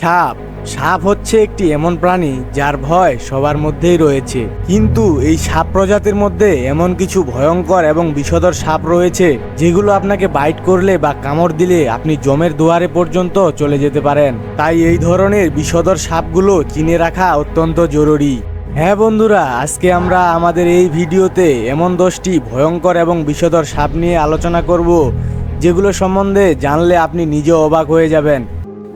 সাপ। সাপ হচ্ছে একটি এমন প্রাণী যার ভয় সবার মধ্যেই রয়েছে। কিন্তু এই সাপ প্রজাতির মধ্যে এমন কিছু ভয়ঙ্কর এবং বিষধর সাপ রয়েছে যেগুলো আপনাকে বাইট করলে বা কামড় দিলে আপনি জমের দুয়ারে পর্যন্ত চলে যেতে পারেন। তাই এই ধরনের বিষধর সাপগুলো চিনে রাখা অত্যন্ত জরুরি। হ্যাঁ বন্ধুরা, আজকে আমরা আমাদের এই ভিডিওতে এমন দশটি ভয়ঙ্কর এবং বিষধর সাপ নিয়ে আলোচনা করব, যেগুলো সম্বন্ধে জানলে আপনি নিজে অবাক হয়ে যাবেন।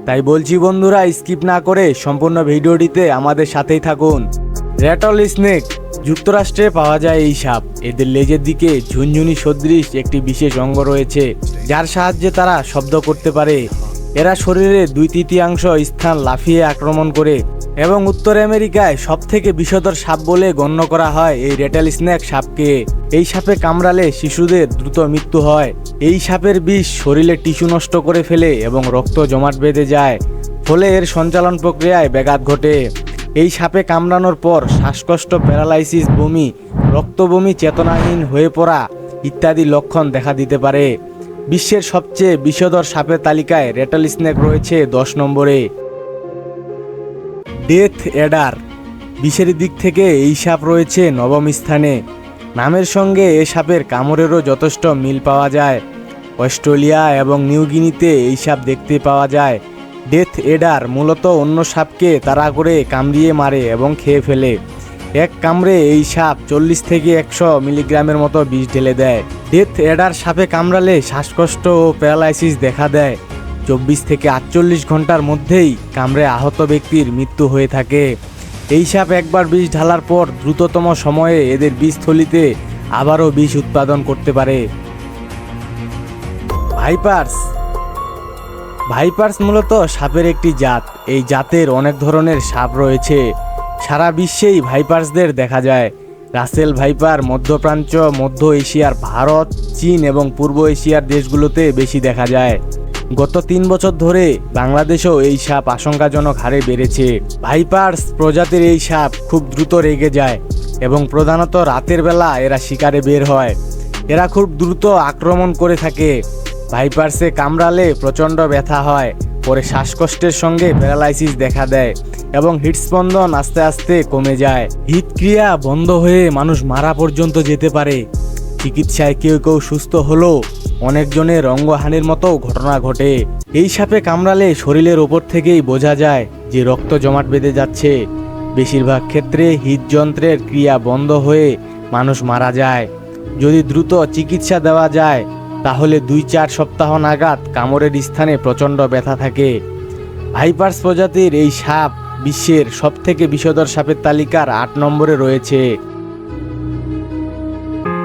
তাই বলছি বন্ধুরা স্কিপ না করে সম্পূর্ণ ভিডিওটিতে আমাদের সাথেই থাকুন। র্যাটল স্নেক যুক্তরাষ্ট্রে পাওয়া যায় এই সাপ। এদের লেজের দিকে ঝুনঝুনি সদৃশ একটি বিশেষ অঙ্গ রয়েছে, যার সাহায্যে তারা শব্দ করতে পারে। এরা শরীরে দুই তৃতীয়াংশ স্থান লাফিয়ে আক্রমণ করে এবং উত্তর আমেরিকায় সব থেকে বিষধর সাপ বলে গণ্য করা হয় এই রেটেল স্ন্যাক সাপকে। এই সাপে কামড়ালে শিশুদের দ্রুত মৃত্যু হয়। এই সাপের বিষ শরীরে টিস্যু নষ্ট করে ফেলে এবং রক্ত জমাট বেঁধে যায়। ফলে এর সঞ্চালন প্রক্রিয়ায় ব্যাঘাত ঘটে। এই সাপে কামড়ানোর পর শ্বাসকষ্ট, প্যারালাইসিস বমি, রক্তবমি, চেতনাহীন হয়ে পড়া ইত্যাদি লক্ষণ দেখা দিতে পারে। বিশ্বের সবচেয়ে বিষধর সাপের তালিকায় রেটল স্নেক রয়েছে দশ নম্বরে। ডেথ এডার বিষের দিক থেকে এই সাপ রয়েছে নবম স্থানে। নামের সঙ্গে এ সাপের কামড়েরও যথেষ্ট মিল পাওয়া যায়। অস্ট্রেলিয়া এবং নিউগিনিতে এই সাপ দেখতে পাওয়া যায়। ডেথ এডার মূলত অন্য সাপকে তাড়া করে কামড়িয়ে মারে এবং খেয়ে ফেলে। এক কামড়ে এই সাপ চল্লিশ থেকে একশো মিলিগ্রামের মতো বিষ ঢেলে দেয়। ডেথ এডার সাপে কামড়ালে শ্বাসকষ্ট ও প্যারালাইসিস দেখা দেয়। চব্বিশ থেকে আটচল্লিশ ঘণ্টার মধ্যেই কামড়ে আহত ব্যক্তির মৃত্যু হয়ে থাকে। এই সাপ একবার বিষ ঢালার পর দ্রুততম সময়ে এদের বীজথলিতে আবারও বিষ উৎপাদন করতে পারে। ভাইপার্স। ভাইপার্স মূলত সাপের একটি জাত। এই জাতের অনেক ধরনের সাপ রয়েছে। সারা বিশ্বেই ভাইপার্সদের দেখা যায়। রাসেল ভাইপার মধ্যপ্রাচ্য, মধ্য এশিয়ার ভারত, চীন এবং পূর্ব এশিয়ার দেশগুলোতে বেশি দেখা যায়। গত তিন বছর ধরে বাংলাদেশেও এই সাপ আশঙ্কাজনক হারে বেড়েছে। ভাইপার্স প্রজাতির এই সাপ খুব দ্রুত রেগে যায় এবং প্রধানত রাতের বেলা এরা শিকারে বের হয়। এরা খুব দ্রুত আক্রমণ করে থাকে। ভাইপার্সে কামড়ালে প্রচণ্ড ব্যথা হয়, পরে শ্বাসকষ্টের সঙ্গে প্যারালাইসিস দেখা দেয় এবং হৃদস্পন্দন আস্তে আস্তে কমে যায়। হৃদক্রিয়া বন্ধ হয়ে মানুষ মারা পর্যন্ত যেতে পারে। চিকিৎসায় কেউ কেউ সুস্থ হলেও অনেকজনের রঙ্গহানির মতো ঘটনা ঘটে। এই সাপে কামড়ালে শরীরের ওপর থেকেই বোঝা যায় যে রক্ত জমাট বেঁধে যাচ্ছে। বেশিরভাগ ক্ষেত্রে হৃদযন্ত্রের ক্রিয়া বন্ধ হয়ে মানুষ মারা যায়। যদি দ্রুত চিকিৎসা দেওয়া যায়, তাহলে দুই চার সপ্তাহ নাগাদ কামড়ের স্থানে প্রচণ্ড ব্যথা থাকে। ভাইপার্স প্রজাতির এই সাপ বিশ্বের সবথেকে বিষধর সাপের তালিকার আট নম্বরে রয়েছে।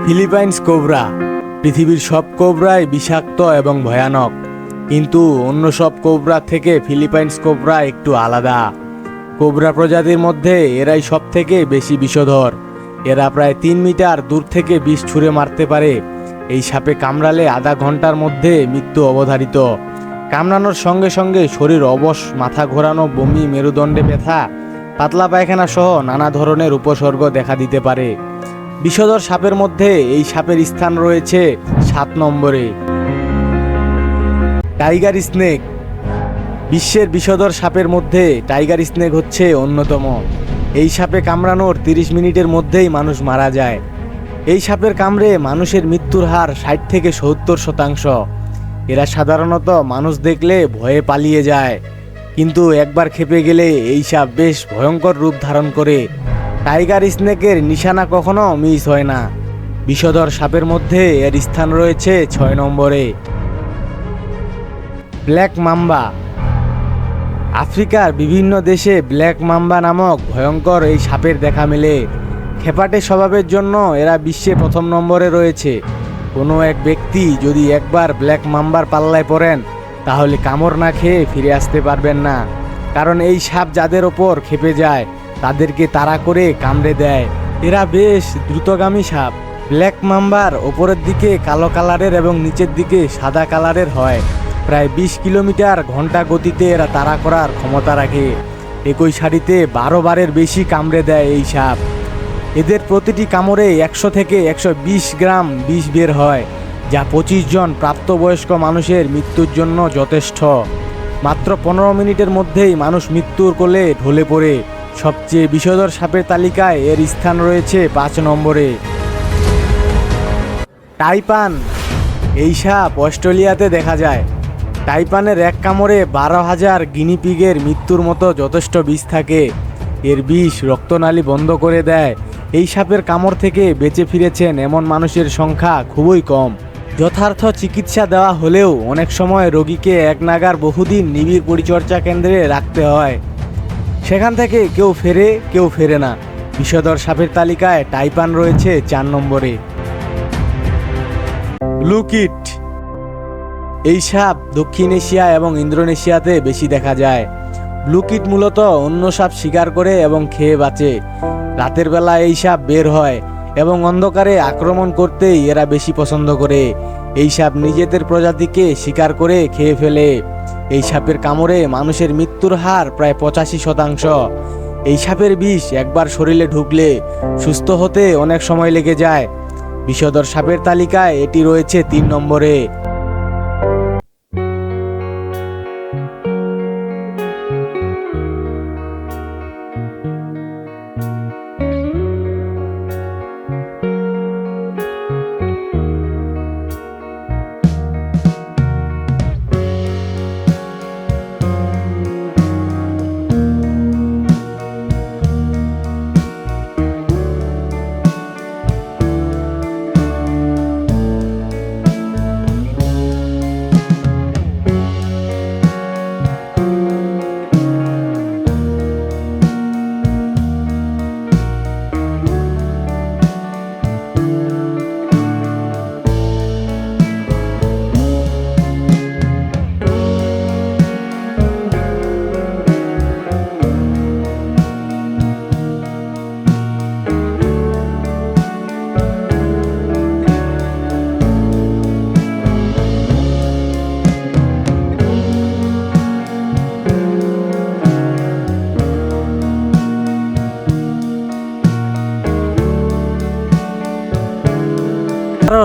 ফিলিপাইন্স কোবরা পৃথিবীর সব কোবরাই বিষাক্ত এবং ভয়ানক। কিন্তু অন্য সব কোবরা থেকে ফিলিপাইন্স কোবরা একটু আলাদা। কোবরা প্রজাতির মধ্যে এরাই সব থেকে বেশি বিষধর। এরা প্রায় তিন মিটার দূর থেকে বিষ ছুঁড়ে মারতে পারে। এই সাপে কামড়ালে আধা ঘণ্টার মধ্যে মৃত্যু অবধারিত। কামড়ানোর সঙ্গে সঙ্গে শরীর অবশ, মাথা ঘোরানো, বমি, মেরুদণ্ডে ব্যথা, পাতলা পায়খানা সহ নানা ধরনের উপসর্গ দেখা দিতে পারে। বিষধর সাপের মধ্যে এই সাপের স্থান রয়েছে সাত নম্বরে। Tiger snake. বিশ্বের বিষধর সাপের মধ্যে টাইগার স্নেক হচ্ছে অন্যতম। এই সাপে কামড়ানোর তিরিশ মিনিটের মধ্যেই মানুষ মারা যায়। এই সাপের কামড়ে মানুষের মৃত্যুর হার ষাট থেকে সত্তর শতাংশ। এরা সাধারণত মানুষ দেখলে ভয়ে পালিয়ে যায়। কিন্তু একবার খেপে গেলে এই সাপ বেশ ভয়ঙ্কর রূপ ধারণ করে। টাইগার স্নেকের নিশানা কখনো মিস হয় না। বিষধর সাপের মধ্যে এর স্থান রয়েছে ছয় নম্বরে। Black mamba. আফ্রিকার বিভিন্ন দেশে ব্ল্যাক মাম্বা নামক ভয়ঙ্কর এই সাপের দেখা মেলে। খেপাটে স্বভাবের জন্য এরা বিশ্বে প্রথম নম্বরে রয়েছে। কোনো এক ব্যক্তি যদি একবার ব্ল্যাক মাম্বার পাল্লায় পড়েন, তাহলে কামড় না খেয়ে ফিরে আসতে পারবেন না। কারণ এই সাপ যাদের ওপর খেপে যায় তাদেরকে তাড়া করে কামড়ে দেয়। এরা বেশ দ্রুতগামী সাপ। ব্ল্যাক মাম্বার ওপরের দিকে কালো কালারের এবং নিচের দিকে সাদা কালারের হয়। প্রায় বিশ কিলোমিটার ঘণ্টা গতিতে এরা তাড়া করার ক্ষমতা রাখে। একই সারিতে বারো বারের বেশি কামড়ে দেয় এই সাপ। এদের প্রতিটি কামড়ে একশো থেকে একশো বিশ গ্রাম বিষ বের হয়, যা পঁচিশ জন প্রাপ্তবয়স্ক মানুষের মৃত্যুর জন্য যথেষ্ট। মাত্র পনেরো মিনিটের মধ্যেই মানুষ মৃত্যুর কোলে ঢলে পড়ে। সবচেয়ে বিষধর সাপের তালিকায় এর স্থান রয়েছে পাঁচ নম্বরে। টাইপান। এই সাপ অস্ট্রেলিয়াতে দেখা যায়। টাইপানের এক কামড়ে বারো হাজার গিনিপিগের মৃত্যুর মতো যথেষ্ট বিষ থাকে। এর বিষ রক্তনালী বন্ধ করে দেয়। এই সাপের কামড় থেকে বেঁচে ফিরেছেন এমন মানুষের সংখ্যা খুবই কম। যথার্থ চিকিৎসা দেওয়া হলেও অনেক সময় রোগীকে এক নাগার বহুদিন নিবিড় পরিচর্যা কেন্দ্রে রাখতে হয়। সেখান থেকে কেউ ফেরে কেউ ফেরে না। বিষধর সাপের তালিকায় টাইপান রয়েছে চার নম্বরে। ব্লুকিট এই সাপ দক্ষিণ এশিয়া এবং ইন্দোনেশিয়াতে বেশি দেখা যায়। ব্লুকিট মূলত অন্য সাপ শিকার করে এবং খেয়ে বাঁচে। রাতের বেলা এই সাপ বের হয় এবং অন্ধকারে আক্রমণ করতেই এরা বেশি পছন্দ করে। এই সাপ নিজেদের প্রজাতিকে শিকার করে খেয়ে ফেলে। এই সাপের কামড়ে মানুষের মৃত্যুর হার প্রায় পঁচাশি শতাংশ। এই সাপের বিষ একবার শরীরে ঢুকলে সুস্থ হতে অনেক সময় লেগে যায়। বিষধর সাপের তালিকায় এটি রয়েছে তিন নম্বরে।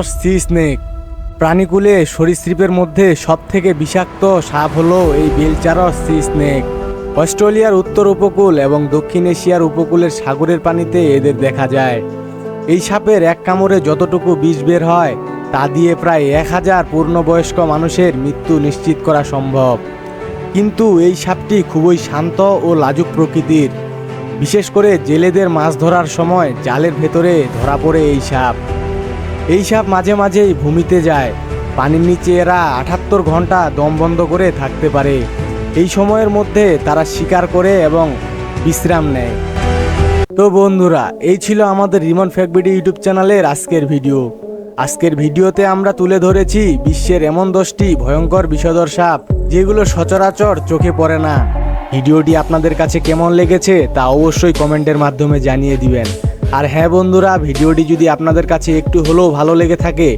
সি স্নেক প্রাণীকুলে সরীসৃপের মধ্যে সবথেকে বিষাক্ত সাপ হলো এই বেলচারস সি স্নেক অস্ট্রেলিয়ার উত্তর উপকূল এবং দক্ষিণ এশিয়ার উপকূলের সাগরের পানিতে এদের দেখা যায়। এই সাপের এক কামড়ে যতটুকু বিষ বের হয়, তা দিয়ে প্রায় এক হাজার পূর্ণবয়স্ক মানুষের মৃত্যু নিশ্চিত করা সম্ভব। কিন্তু এই সাপটি খুবই শান্ত ও লাজুক প্রকৃতির। বিশেষ করে জেলেদের মাছ ধরার সময় জালের ভেতরে ধরা পড়ে এই সাপ। এই সাপ মাঝে মাঝেই ভূমিতে যায়। পানির নিচে এরা আটাত্তর ঘণ্টা দম বন্ধ করে থাকতে পারে। এই সময়ের মধ্যে তারা শিকার করে এবং বিশ্রাম নেয়। তো বন্ধুরা, এই ছিল আমাদের রিমন ফ্যাকবিডি ইউটিউব চ্যানেলের আজকের ভিডিও। আজকের ভিডিওতে আমরা তুলে ধরেছি বিশ্বের এমন দশটি ভয়ঙ্কর বিষধর সাপ, যেগুলো সচরাচর চোখে পড়ে না। ভিডিওটি আপনাদের কাছে কেমন লেগেছে তা অবশ্যই কমেন্টের মাধ্যমে জানিয়ে দিবেন। আর হ্যাঁ বন্ধুরা, ভিডিওটি যদি আপনাদের কাছে একটু হলেও ভালো লেগে থাকে,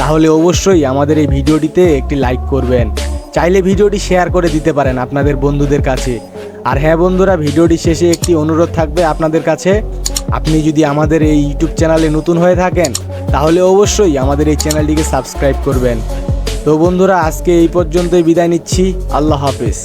তাহলে অবশ্যই আমাদের এই ভিডিওটিতে একটি লাইক করবেন। চাইলে ভিডিওটি শেয়ার করে দিতে পারেন আপনাদের বন্ধুদের কাছে। আর হ্যাঁ বন্ধুরা, ভিডিওটি শেষে একটি অনুরোধ থাকবে আপনাদের কাছে। আপনি যদি আমাদের এই ইউটিউব চ্যানেলে নতুন হয়ে থাকেন, তাহলে অবশ্যই আমাদের এই চ্যানেলটিকে সাবস্ক্রাইব করবেন। তো বন্ধুরা, আজকে এই পর্যন্তই বিদায় নিচ্ছি। আল্লাহ হাফেজ।